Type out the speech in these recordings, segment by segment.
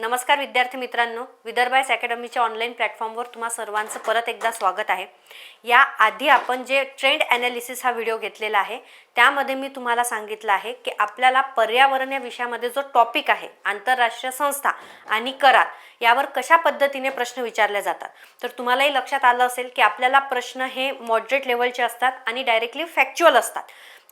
नमस्कार विद्यार्थी मित्रांनो विदर्भायस अकॅडमीच्या ऑनलाईन प्लॅटफॉर्मवर तुम्हा सर्वांचं परत एकदा स्वागत आहे. या आधी आपण जे ट्रेंड ॲनालिसिस हा व्हिडिओ घेतलेला आहे त्यामध्ये मी तुम्हाला सांगितलं आहे की आपल्याला पर्यावरण या विषयामध्ये जो टॉपिक आहे आंतरराष्ट्रीय संस्था आणि करार यावर कशा पद्धतीने प्रश्न विचारले जातात. तर तुम्हालाही लक्षात आलं असेल की आपल्याला प्रश्न हे मॉडरेट लेवलचे असतात आणि डायरेक्टली फॅक्च्युअल असतात.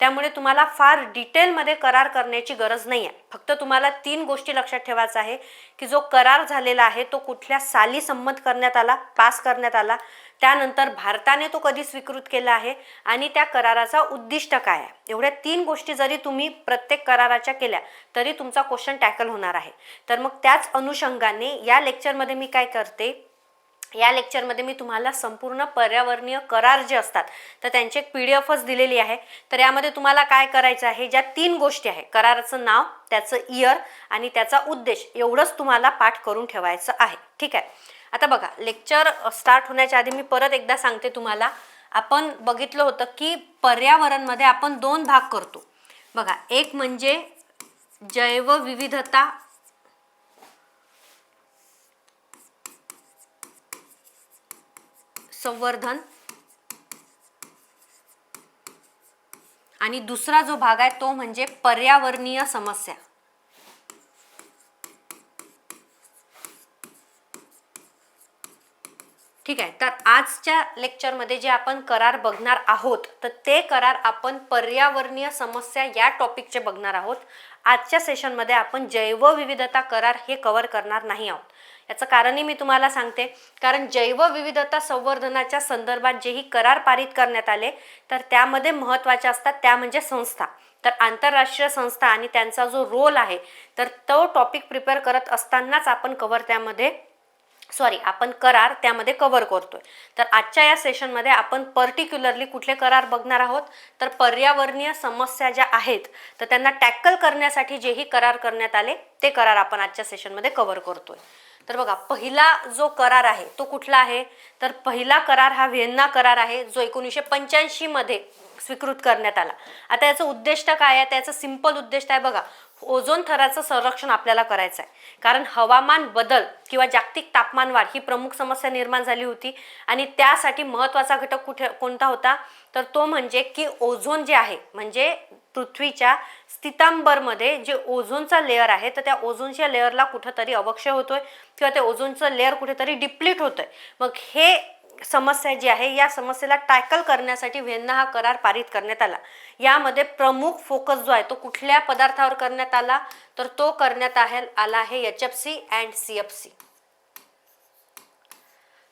त्यामुळे तुम्हाला फार डिटेलमध्ये करार करण्याची गरज नाही आहे फक्त तुम्हाला तीन गोष्टी लक्षात ठेवायचं आहे की जो करार झालेला आहे तो कुठल्या साली संमत करण्यात आला पास करण्यात आला त्यानंतर भारताने तो कधी स्वीकृत केला आहे आणि त्या कराराचा उद्दिष्ट काय आहे? एवढ्या तीन गोष्टी जरी तुम्ही प्रत्येक कराराच्या केल्या तरी तुमचा क्वेश्चन टॅकल होणार आहे. तर मग त्याच अनुषंगाने या लेक्चरमध्ये मी काय करते या लेक्चरमध्ये मी तुम्हाला संपूर्ण पर्यावरणीय करार जे असतात तर त्यांची एक पी डी एफच दिलेली आहे. तर यामध्ये तुम्हाला काय करायचं आहे? ज्या तीन गोष्टी आहे. कराराचं नाव त्याचं इयर आणि त्याचा उद्देश एवढंच तुम्हाला पाठ करून ठेवायचं आहे. ठीक आहे? आता बघा लेक्चर स्टार्ट होण्याच्या आधी मी परत एकदा सांगते तुम्हाला. आपण बघितलं होतं की पर्यावरणमध्ये आपण दोन भाग करतो. बघा एक म्हणजे जैवविविधता संवर्धन. आणि दुसरा जो भाग आहे तो म्हणजे पर्यावरणीय समस्या. ठीक आहे तर आजच्या लेक्चरमध्ये जे आपण करार बघणार आहोत तर ते करार आपण पर्यावरणीय समस्या या टॉपिकचे बघणार आहोत. आजच्या सेशनमध्ये आपण जैवविविधता करार हे कव्हर करणार नाही आहोत. याचं कारणही मी तुम्हाला सांगते. कारण जैवविविधता संवर्धनाच्या संदर्भात जेही करार पारित करण्यात आले तर त्यामध्ये महत्त्वाच्या असतात त्या म्हणजे संस्था. तर आंतरराष्ट्रीय संस्था आणि त्यांचा जो रोल आहे तर तो टॉपिक प्रिपेअर करत असतानाच आपण कव्हर त्यामध्ये सॉरी आपण करार त्यामध्ये कव्हर करतोय. तर आजच्या या सेशनमध्ये आपण पर्टिक्युलरली कुठले करार बघणार आहोत? तर पर्यावरणीय समस्या ज्या आहेत तर त्यांना टॅकल करण्यासाठी जेही करार करण्यात आले ते करार आपण आजच्या सेशनमध्ये कव्हर करतोय. तर बघा पहिला जो करार आहे तो कुठला आहे? तर पहिला करार हा व्हिएन्ना करार आहे जो एकोणीसशे पंच्याऐंशी मध्ये स्वीकृत करण्यात आला. आता याचं उद्दिष्ट काय आहे? त्याचं सिंपल उद्दिष्ट आहे बघा. ओझोन थराचं संरक्षण आपल्याला करायचं आहे. कारण हवामान बदल किंवा जागतिक तापमान वाढ ही प्रमुख समस्या निर्माण झाली होती. आणि त्यासाठी महत्त्वाचा घटक कुठे कोणता होता? तर तो म्हणजे की ओझोन जे आहे म्हणजे पृथ्वीच्या स्थितांबरमध्ये जे ओझोनचा लेअर आहे तर त्या ओझोनच्या लेअरला कुठंतरी अवक्षय होतोय किंवा ते ओझोनचं लेअर कुठेतरी डिप्लीट होतोय. मग हे समस्या जी आहे या समस्येला टॅकल करण्यासाठी व्हिएन्ना हा करार पारित करण्यात आला. यामध्ये प्रमुख फोकस जो आहे तो कुठल्या पदार्थावर करण्यात आला? तर तो करण्यात आहे आला आहे H F C and C F C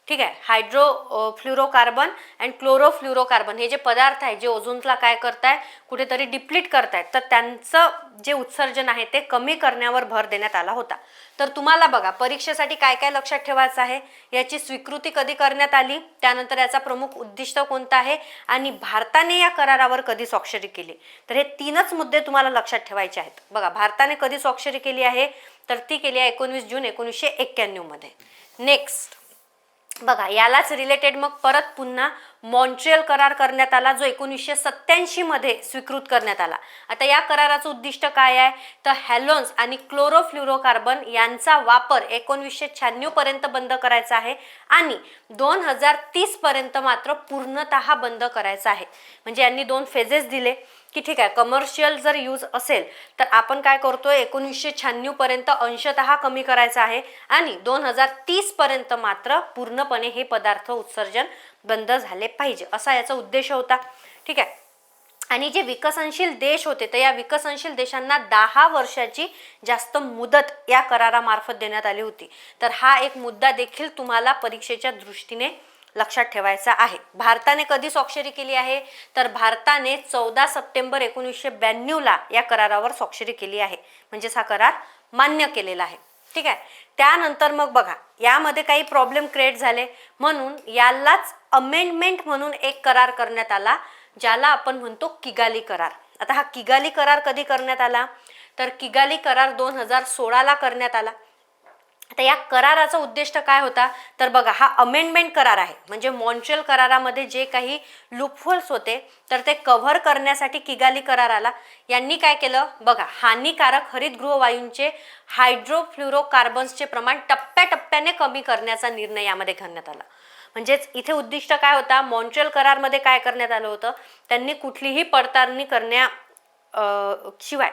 ठीक आहे? हायड्रो फ्लुरोकार्बन अँड क्लोरोफ्लुरोकार्बन हे जे पदार्थ आहे जे ओझोनला काय करताय कुठेतरी डिप्लीट करतायत तर त्यांचं जे उत्सर्जन आहे ते कमी करण्यावर भर देण्यात आला होता. तर तुम्हाला बघा परीक्षेसाठी काय काय लक्षात ठेवायचं आहे? याची स्वीकृती कधी करण्यात आली? त्यानंतर याचा प्रमुख उद्दिष्ट कोणतं आहे? आणि भारताने या करारावर कधी स्वाक्षरी केली? तर हे तीनच मुद्दे तुम्हाला लक्षात ठेवायचे आहेत. बघा भारताने कधी स्वाक्षरी केली आहे? तर ती केली आहे एकोणवीस जून एकोणीसशे एक्क्याण्णवमध्ये नेक्स्ट बघा यालाच रिलेटेड मग परत पुन्हा मॉन्ट्रियल करार करण्यात आला जो एकोणीसशे सत्त्याऐंशीमध्ये स्वीकृत करण्यात आला. आता या कराराचं उद्दिष्ट काय आहे? तर हॅलोन्स आणि क्लोरोफ्लुरोकार्बन यांचा वापर एकोणवीसशे शहाण्णवपर्यंत बंद करायचा आहे आणि दोन हजार तीसपर्यंत मात्र पूर्णतः बंद करायचा आहे. म्हणजे यांनी दोन फेजेस दिले. की ठीक आहे कमर्शियल जर यूज असेल तर आपण काय करतोय एकोणीसशे शहाण्णवपर्यंत अंशतः कमी करायचा आहे आणि दोन हजार तीसपर्यंत मात्र पूर्णपणे हे पदार्थ उत्सर्जन बंद झाले पाहिजे असा याचा उद्देश होता. ठीक आहे? आणि जे विकसनशील देश होते तर या विकसनशील देशांना दहा वर्षाची जास्त मुदत या करारामार्फत देण्यात आली होती. तर हा एक मुद्दा देखील तुम्हाला परीक्षेच्या दृष्टीने लक्षात ठेवायचा आहे. भारताने कधी स्वाक्षरी केली आहे? तर भारताने चौदा सप्टेंबर एकोणीसशे ब्याण्णवला या करारावर स्वाक्षरी केली आहे. म्हणजेच हा करार मान्य केलेला आहे. ठीक आहे? त्यानंतर मग बघा यामध्ये काही प्रॉब्लेम क्रिएट झाले. म्हणून यालाच अमेंडमेंट म्हणून एक करार करण्यात आला ज्याला आपण म्हणतो किगाली करार. आता हा किगाली करार कधी करण्यात आला? तर किगाली करार दोन हजार सोळाला करण्यात आला. तर या कराराचा उद्दिष्ट काय होता? तर बघा हा अमेंडमेंट करार आहे. म्हणजे मॉन्ट्रियल करारामध्ये जे काही लुपहोल्स होते तर ते कव्हर करण्यासाठी किगाली कराराला यांनी काय केलं? बघा हानिकारक हरितगृह वायूंचे हायड्रोफ्ल्युरोकार्बन्सचे प्रमाण टप्प्याटप्प्याने कमी करण्याचा निर्णय यामध्ये घेण्यात आला. म्हणजेच इथे उद्दिष्ट काय होता? मॉन्ट्रियल करारमध्ये काय करण्यात आलं होतं? त्यांनी कुठलीही पडताळणी करण्या शिवाय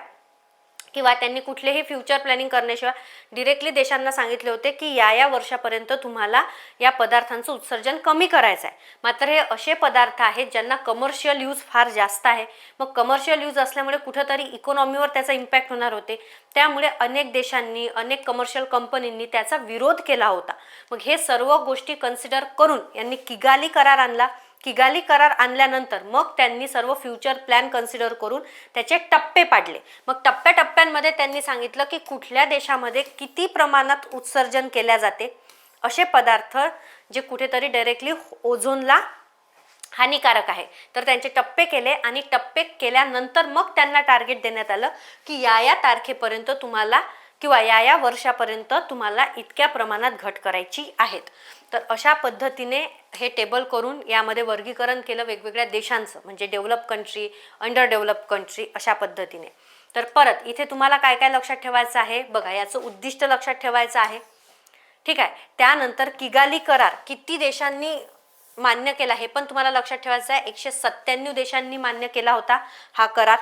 किंवा त्यांनी कुठलेही फ्युचर प्लॅनिंग करण्याशिवाय डिरेक्टली देशांना सांगितले होते की या या वर्षापर्यंत तुम्हाला या पदार्थांचं उत्सर्जन कमी करायचं आहे मात्र हे असे पदार्थ आहेत ज्यांना कमर्शियल यूज फार जास्त आहे. मग कमर्शियल यूज असल्यामुळे कुठंतरी इकॉनॉमीवर त्याचा इम्पॅक्ट होणार होते. त्यामुळे अनेक देशांनी अनेक कमर्शियल कंपनींनी त्याचा विरोध केला होता. मग हे सर्व गोष्टी कन्सिडर करून यांनी किगाली करार आणला. किगाली करार आणल्यानंतर मग त्यांनी सर्व फ्युचर प्लॅन कन्सिडर करून त्याचे टप्पे पाडले. मग टप्प्याटप्प्यांमध्ये त्यांनी सांगितलं की कुठल्या देशामध्ये किती प्रमाणात उत्सर्जन केल्या जाते? असे पदार्थ जे कुठेतरी डायरेक्टली ओझोनला हानिकारक आहे. तर त्यांचे टप्पे केले आणि टप्पे केल्यानंतर मग त्यांना टार्गेट देण्यात आलं की या या तारखेपर्यंत तुम्हाला किंवा या या वर्षापर्यंत तुम्हाला इतक्या प्रमाणात घट करायची आहेत. तर अशा पद्धतीने हे टेबल करून यामध्ये वर्गीकरण केलं वेगवेगळ्या देशांचं म्हणजे develop country under develop country अशा पद्धतीने. तर परत इथे तुम्हाला काय काय लक्षात ठेवायचं आहे? बघा याचं उद्दिष्ट लक्षात ठेवायचं आहे. ठीक आहे? त्यानंतर किगाली करार किती देशांनी मान्य केला हे पण तुम्हाला लक्षात ठेवायचं आहे. एकशे सत्त्याण्णव देशांनी मान्य केला होता हा करार.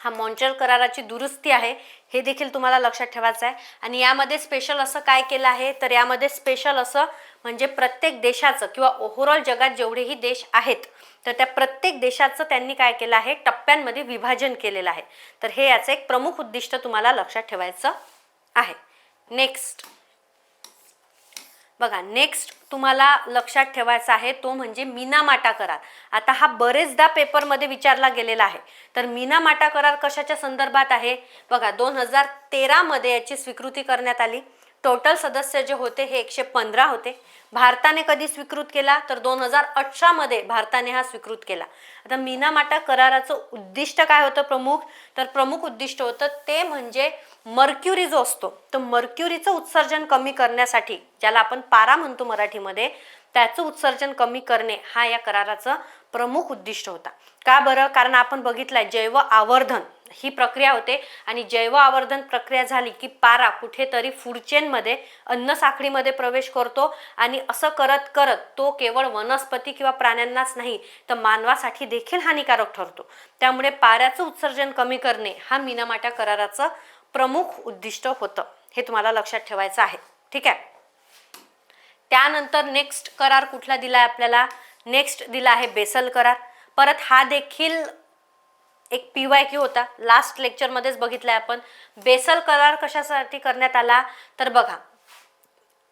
हा मॉन्चर कराराची दुरुस्ती आहे हे देखील तुम्हाला लक्षात ठेवायचं आहे आणि यामध्ये स्पेशल असं काय केलं आहे? तर यामध्ये स्पेशल असं म्हणजे प्रत्येक देशाचं किंवा ओव्हरऑल जगात जेवढेही देश आहेत तर त्या प्रत्येक देशाचं त्यांनी काय केलं आहे? टप्प्यांमध्ये विभाजन केलेलं आहे. तर हे याचं एक प्रमुख उद्दिष्ट तुम्हाला लक्षात ठेवायचं आहे. नेक्स्ट बघा नेक्स्ट तुम्हाला लक्षात ठेवायचा आहे तो म्हणजे मीनामाटा करार. आता हा बरेचदा पेपरमध्ये विचारला गेलेला आहे. तर मीनामाटा करार कशाच्या संदर्भात आहे? बघा दोन हजार तेरामध्ये याची स्वीकृती करण्यात आली. टोटल सदस्य जे होते हे एकशे पंधरा होते. भारताने कधी स्वीकृत केला? तर दोन हजार अठरामध्ये भारताने हा स्वीकृत केला. आता मीनामाटा कराराचं उद्दिष्ट काय होतं प्रमुख? तर प्रमुख उद्दिष्ट होतं ते म्हणजे मर्क्युरी जो असतो तर मर्क्युरीचं उत्सर्जन कमी करण्यासाठी ज्याला आपण पारा म्हणतो मराठीमध्ये त्याचं उत्सर्जन कमी करणे हा या कराराचं प्रमुख उद्दिष्ट होता. का बरं? कारण आपण बघितलंय जैव आवर्धन ही प्रक्रिया होते आणि जैव आवर्धन प्रक्रिया झाली की पारा कुठेतरी फूड चेनमध्ये अन्न साखळीमध्ये प्रवेश करतो आणि असं करत करत तो केवळ वनस्पती किंवा प्राण्यांनाच नाही तर मानवासाठी देखील हानिकारक ठरतो. त्यामुळे पाऱ्याचं उत्सर्जन कमी करणे हा मिनामाट्या कराराचं प्रमुख उद्दिष्ट होतं. हे तुम्हाला लक्षात ठेवायचं आहे. ठीक आहे? त्यानंतर नेक्स्ट करार कुठला दिला आहे आपल्याला? नेक्स्ट दिला आहे बेसल करार. परत हा देखील एक पी वाय क्यू होता. लास्ट लेक्चरमध्येच बघितला आहे आपण. बेसल करार कशासाठी करण्यात आला? तर बघा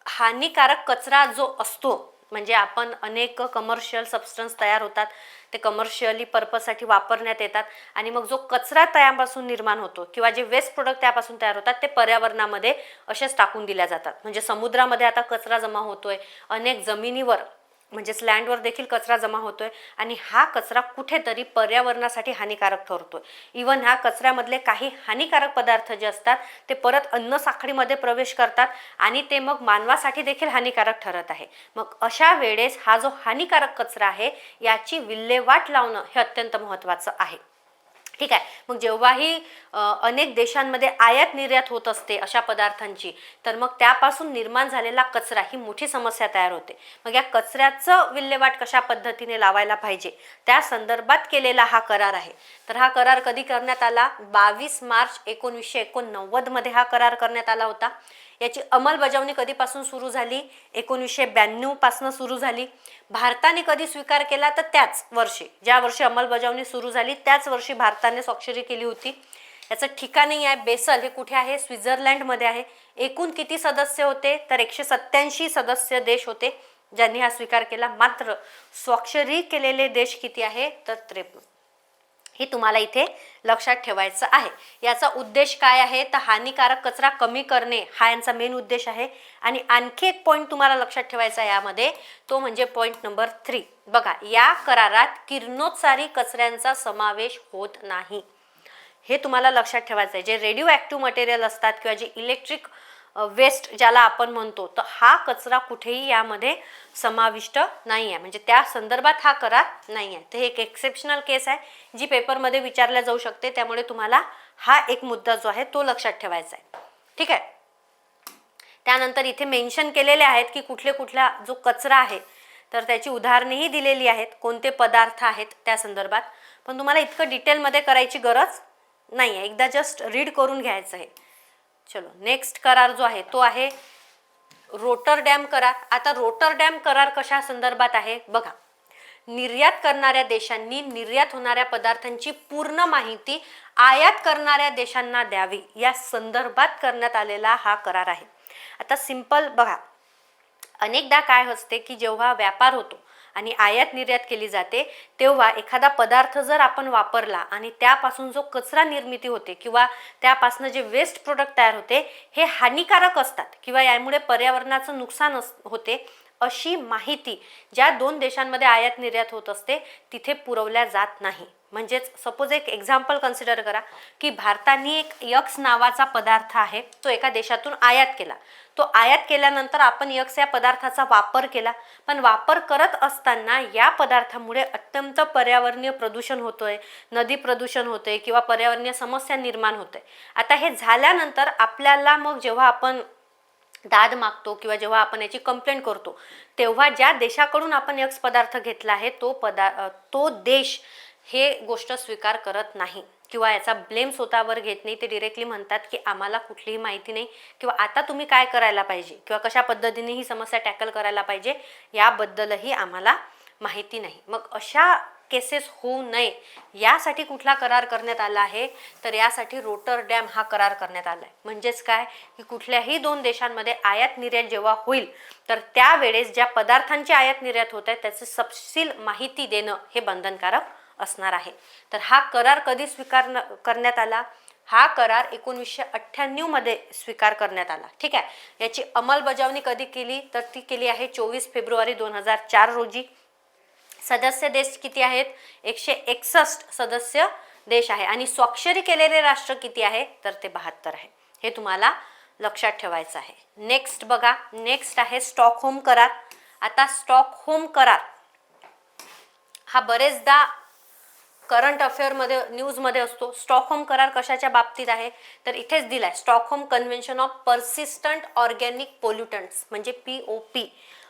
हानिकारक कचरा जो असतो म्हणजे आपण अनेक कमर्शियल सबस्टन्स तयार होतात. ते कमर्शियली पर्पजसाठी वापरण्यात येतात. आणि मग जो कचरा त्यापासून निर्माण होतो किंवा जे वेस्ट प्रोडक्ट त्यापासून तयार होतात ते पर्यावरणामध्ये असेच टाकून दिल्या जातात. म्हणजे समुद्रामध्ये आता कचरा जमा होतोय. अनेक जमिनीवर म्हणजेच लँडवर देखील कचरा जमा होतोय आणि हा कचरा कुठेतरी पर्यावरणासाठी हानिकारक ठरतोय. इवन ह्या कचऱ्यामधले काही हानिकारक पदार्थ जे असतात ते परत अन्न साखळीमध्ये प्रवेश करतात आणि ते मग मानवासाठी देखील हानिकारक ठरत आहे. मग अशा वेळेस हा जो हानिकारक कचरा आहे याची विल्हेवाट लावणं हे अत्यंत महत्त्वाचं आहे. ठीक आहे? मग जेव्हाही अनेक देशांमध्ये आयात निर्यात होत असते अशा पदार्थांची तर मग त्यापासून निर्माण झालेला कचरा ही मोठी समस्या तयार होते. मग या कचऱ्याचं विल्हेवाट कशा पद्धतीने लावायला पाहिजे? त्या संदर्भात केलेला हा करार आहे. तर हा करार कधी करण्यात आला? बावीस मार्च एकोणीसशे एकोणनव्वदमध्ये हा करार करण्यात आला होता. याची अंमलबजावणी कधीपासून सुरू झाली? एकोणीसशे ब्याण्णवपासून सुरू झाली. भारताने कधी स्वीकार केला तर त्याच वर्षी ज्या वर्षी अंमलबजावणी सुरू झाली त्याच वर्षी भारताने स्वाक्षरी केली होती. याचं ठिकाणही आहे बेसल हे कुठे आहे? स्वित्झर्लंडमध्ये आहे. एकूण किती सदस्य होते? तर एकशे सत्याऐंशी सदस्य देश होते ज्यांनी हा स्वीकार केला. मात्र स्वाक्षरी केलेले देश किती आहे? तर त्रेपन्न. हे तुम्हाला इथे लक्षात ठेवायचं आहे. याचा उद्देश काय आहे? तर हानिकारक कचरा कमी करणे हा यांचा मेन उद्देश आहे. आणि आणखी एक पॉईंट तुम्हाला लक्षात ठेवायचा आहे यामध्ये तो म्हणजे पॉईंट नंबर थ्री बघा या करारात किरणोत्सारी कचऱ्यांचा समावेश होत नाही. हे तुम्हाला लक्षात ठेवायचं आहे. जे रेडिओ ॲक्टिव्ह मटेरियल असतात किंवा जे इलेक्ट्रिक वेस्ट ज्याला आपण म्हणतो तर हा कचरा कुठेही यामध्ये समाविष्ट नाही आहे म्हणजे त्या संदर्भात हा करार नाही आहे तर हे एक एक्सेप्शनल केस आहे. जी पेपरमध्ये विचारल्या जाऊ शकते. त्यामुळे तुम्हाला हा एक मुद्दा जो आहे तो लक्षात ठेवायचा आहे. ठीक आहे? त्यानंतर इथे मेन्शन केलेले आहेत की कुठले कुठला जो कचरा आहे तर त्याची उदाहरणेही दिलेली आहेत. कोणते पदार्थ आहेत त्या संदर्भात. पण तुम्हाला इतकं डिटेलमध्ये करायची गरज नाही आहे एकदा जस्ट रीड करून घ्यायचं आहे. चलो नेक्स्ट करार जो आहे तो आहे रोटर डॅम करार. आता रोटर डॅम करार कशा संदर्भात आहे? बघा निर्यात करणाऱ्या देशांनी निर्यात होणाऱ्या पदार्थांची पूर्ण माहिती आयात करणाऱ्या देशांना द्यावी या संदर्भात करण्यात आलेला हा करार आहे. आता सिंपल बघा अनेकदा काय असते की जेव्हा व्यापार होतो आणि आयात निर्यात केली जाते तेव्हा एखादा पदार्थ जर आपण वापरला आणि त्यापासून जो कचरा निर्मिती होते किंवा त्यापासून जे वेस्ट प्रोडक्ट तयार होते हे हानिकारक असतात किंवा यामुळे पर्यावरणाचं नुकसान अस होते अशी माहिती ज्या दोन देशांमध्ये आयात निर्यात होत असते तिथे पुरवल्या जात नाही. म्हणजेच सपोज एक एक्झाम्पल कन्सिडर करा की भारताने एक यक्स नावाचा पदार्थ आहे तो एका देशातून आयात केला. तो आयात केल्यानंतर आपण यक्स या पदार्थाचा वापर केला. पण वापर करत असताना या पदार्थामुळे अत्यंत पर्यावरणीय प्रदूषण होतोय नदी प्रदूषण होते किंवा पर्यावरणीय समस्या निर्माण होते आता हे झाल्यानंतर आपल्याला मग जेव्हा आपण दाद मागतो किंवा जेव्हा आपण याची कंप्लेंट करतो तेव्हा ज्या देशाकडून आपण यक्स पदार्थ घेतला आहे तो पदा तो देश हे गोष्ट स्वीकार करत नाही किंवा याचा ब्लेम स्वतःवर घेत नाही. ते डिरेक्टली म्हणतात की आम्हाला कुठलीही माहिती नाही किंवा आता तुम्ही काय करायला पाहिजे किंवा कशा पद्धतीने ही समस्या टॅकल करायला पाहिजे याबद्दलही आम्हाला माहिती नाही. मग अशा केसेस होऊ नये यासाठी कुठला करार करण्यात आला आहे? तर यासाठी रोटर डॅम हा करार करण्यात आला आहे म्हणजेच काय? की कुठल्याही दोन देशांमध्ये आयात निर्यात जेव्हा होईल तर त्यावेळेस ज्या पदार्थांची आयात निर्यात होत आहे त्याचं सपशील माहिती देणं हे बंधनकारक असणार आहे. तर हा करार कधी स्वीकार करण्यात आला? हा करार एकोणीसशे अठ्ठ्याण्णवमध्ये स्वीकार करण्यात आला. ठीक आहे? याची अंमलबजावणी कधी केली? तर ती केली आहे चोवीस फेब्रुवारी दोन हजार चार रोजी. सदस्य देश किती आहेत? एकशे एकसष्ट सदस्य देश आहे. आणि स्वाक्षरी केलेले राष्ट्र किती आहे? तर ते बहात्तर आहे. हे तुम्हाला लक्षात ठेवायचं आहे. नेक्स्ट बघा. नेक्स्ट आहे स्टॉकहोम करार. आता स्टॉकहोम करार. हा बरेचदा करंट अफेअरमध्ये न्यूजमध्ये असतो. स्टॉकहोम करार कशाच्या बाबतीत आहे? तर इथेच दिलाय. Stockholm convention of persistent organic pollutants म्हणजे पी ओ पी.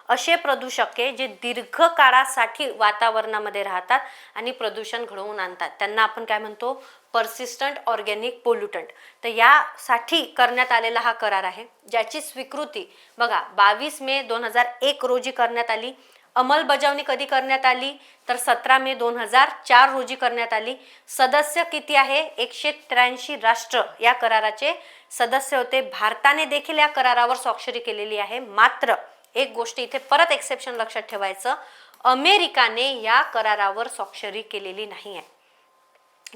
असे प्रदूषके जे दीर्घकाळासाठी वातावरणामध्ये राहतात आणि प्रदूषण घडवून आणतात. त्यांना आपण काय म्हणतो? Persistent organic pollutant. तर यासाठी करण्यात आलेला हा करार आहे ज्याची स्वीकृती बघा बावीस मे दोन हजार एक रोजी करण्यात आली. अंमलबजावणी कधी करण्यात आली? तर सतरा मे दोन हजार चार रोजी करण्यात आली. सदस्य किती आहे? एकशे त्र्याऐंशी राष्ट्र या कराराचे सदस्य होते. भारताने देखील या करारावर स्वाक्षरी केलेली आहे. मात्र एक गोष्ट इथे परत एक्सेप्शन लक्षात ठेवायचं. अमेरिकाने या करारावर स्वाक्षरी केलेली नाही आहे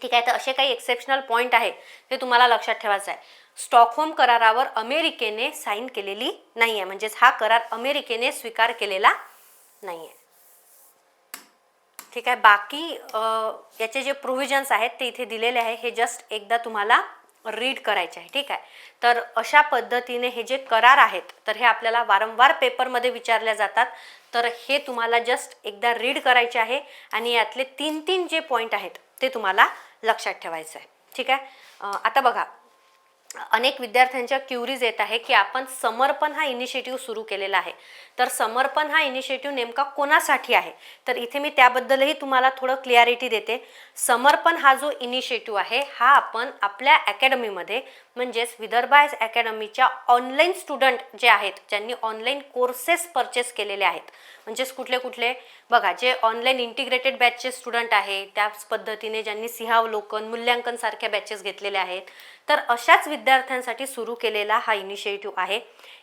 ठीक आहे तर असे काही एक्सेप्शनल पॉईंट आहे ते तुम्हाला लक्षात ठेवायचं आहे. स्टॉकहोम करारावर अमेरिकेने साईन केलेली नाही आहे म्हणजेच हा करार अमेरिकेने स्वीकार केलेला नाही आहे ठीक आहे बाकी याचे जे प्रोव्हिजन्स आहेत ते इथे दिलेले आहे हे जस्ट एकदा तुम्हाला रीड करायचे आहे ठीक आहे. तर अशा पद्धतीने हे जे करार आहेत तर हे आपल्याला वारंवार पेपरमध्ये विचारल्या जातात. तर हे तुम्हाला जस्ट एकदा रीड करायचे आहे आणि यातले तीन तीन जे पॉईंट आहेत ते तुम्हाला लक्षात ठेवायचं आहे. ठीक आहे? आता बघा अनेक विद्यार्थ्यांच्या क्युरीज येत आहे की आपण समर्पण हा इनिशिएटिव्ह सुरू केलेला आहे. तर समर्पण हा इनिशिएटिव्ह नेमका कोणासाठी आहे? तर इथे मी त्याबद्दलही तुम्हाला थोडं क्लिअरिटी देते. समर्पण हा जो इनिशिएटिव्ह आहे हा आपण आपल्या अकॅडमीमध्ये म्हणजेच विदर्भायस अकॅडमीच्या ऑनलाईन स्टुडंट जे आहेत ज्यांनी ऑनलाईन कोर्सेस परचेस केलेले आहेत. म्हणजेच कुठले कुठले? बघा जे ऑनलाईन इंटिग्रेटेड बॅचचे स्टुडंट आहे त्याच पद्धतीने ज्यांनी सिंहावलोकन मूल्यांकन सारख्या बॅचेस घेतलेल्या आहेत. तर अशाच विद्यार्थ्यांसाठी सुरू केलेला हा इनिशिएटिव्ह आहे.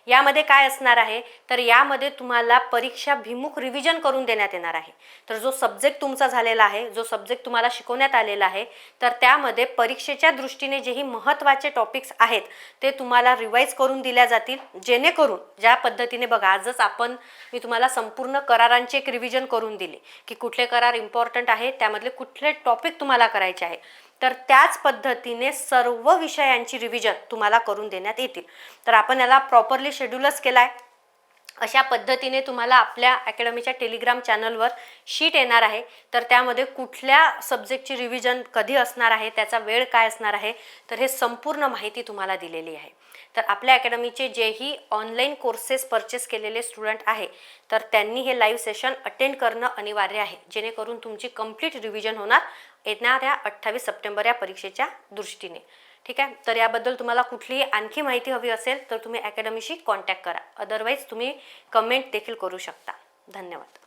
यामध्ये काय असणार आहे? तर यामध्ये तुम्हाला परीक्षा भिमुख रिव्हिजन करून देण्यात येणार आहे. तर जो सब्जेक्ट तुमचा झालेला आहे जो सब्जेक्ट तुम्हाला शिकवण्यात आलेला आहे तर त्यामध्ये परीक्षेच्या दृष्टीने जेही महत्त्वाचे टॉपिक्स आहेत ते तुम्हाला रिवाईज करून दिल्या जातील. जेणेकरून ज्या पद्धतीने बघा आजच आपण मी तुम्हाला संपूर्ण करारांचे एक रिव्हिजन करून दिले की कुठले करार इम्पॉर्टंट आहे त्यामधले कुठले टॉपिक तुम्हाला करायचे आहे. तर त्याच पद्धतीने सर्व विषयांची रिव्हिजन तुम्हाला करून देण्यात येतील. तर आपण याला प्रॉपरली शेड्यूलच केला आहे अशा पद्धतीने तुम्हाला आपल्या अकॅडमीच्या टेलिग्राम चॅनलवर शीट येणार आहे. तर त्यामध्ये कुठल्या सब्जेक्टची रिव्हिजन कधी असणार आहे त्याचा वेळ काय असणार आहे तर हे संपूर्ण माहिती तुम्हाला दिलेली आहे. तर आपल्या अकॅडमीचे जेही ऑनलाईन कोर्सेस परचेस केलेले स्टुडंट आहे तर त्यांनी हे लाईव्ह सेशन अटेंड करणं अनिवार्य आहे. जेणेकरून तुमची कंप्लीट रिव्हिजन होणार येणाऱ्या अठ्ठावीस सप्टेंबर या परीक्षेच्या दृष्टीने. ठीक आहे? तर याबद्दल तुम्हाला कुठलीही आणखी माहिती हवी असेल तर तुम्ही अकॅडमीशी कॉन्टॅक्ट करा. अदरवाईज तुम्ही कमेंट देखील करू शकता. धन्यवाद.